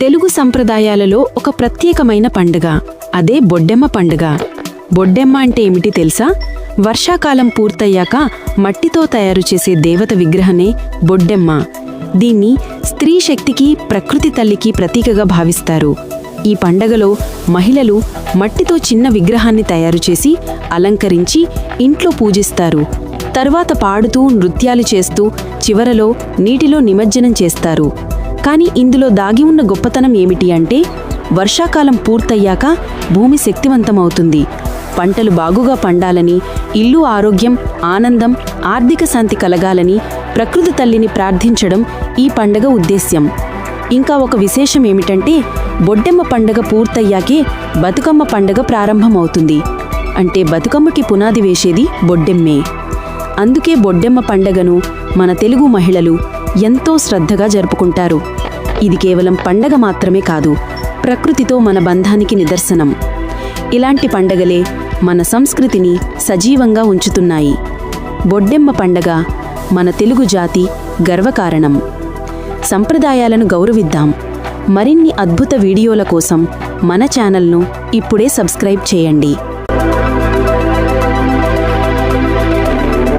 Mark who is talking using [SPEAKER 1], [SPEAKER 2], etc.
[SPEAKER 1] తెలుగు సంప్రదాయాలలో ఒక ప్రత్యేకమైన పండుగ. అదే బొడ్డెమ్మ పండుగ. బొడ్డెమ్మ అంటే ఏమిటి తెలుసా? వర్షాకాలం పూర్తయ్యాక మట్టితో తయారు చేసే దేవత విగ్రహమే బొడ్డెమ్మ. దీన్ని స్త్రీ శక్తికి ప్రకృతి తల్లికి ప్రతీకగా భావిస్తారు. ఈ పండగలో మహిళలు మట్టితో చిన్న విగ్రహాన్ని తయారు చేసి అలంకరించి ఇంట్లో పూజిస్తారు. తర్వాత పాడుతూ నృత్యాలు చేస్తూ చివరలో నీటిలో నిమజ్జనం చేస్తారు. కానీ ఇందులో దాగి ఉన్న గొప్పతనం ఏమిటి అంటే వర్షాకాలం పూర్తయ్యాక భూమి శక్తివంతమవుతుంది. పంటలు బాగుగా పండాలని ఇల్లు ఆరోగ్యం ఆనందం ఆర్థిక శాంతి కలగాలని ప్రకృతి తల్లిని ప్రార్థించడం ఈ పండగ ఉద్దేశ్యం. ఇంకా ఒక విశేషం ఏమిటంటే బొడ్డెమ్మ పండగ పూర్తయ్యాకే బతుకమ్మ పండగ ప్రారంభమవుతుంది. అంటే బతుకమ్మకి పునాది వేసేది బొడ్డెమ్మే. అందుకే బొడ్డెమ్మ పండగను మన తెలుగు మహిళలు ఎంతో శ్రద్ధగా జరుపుకుంటారు. ఇది కేవలం పండగ మాత్రమే కాదు ప్రకృతితో మన బంధానికి నిదర్శనం. ఇలాంటి పండగలే మన సంస్కృతిని సజీవంగా ఉంచుతున్నాయి. బొడ్డెమ్మ పండగ మన తెలుగు జాతి గర్వకారణం. సంప్రదాయాలను గౌరవిద్దాం. మరిన్ని అద్భుత వీడియోల కోసం మన ఛానల్ను ఇప్పుడే సబ్స్క్రైబ్ చేయండి.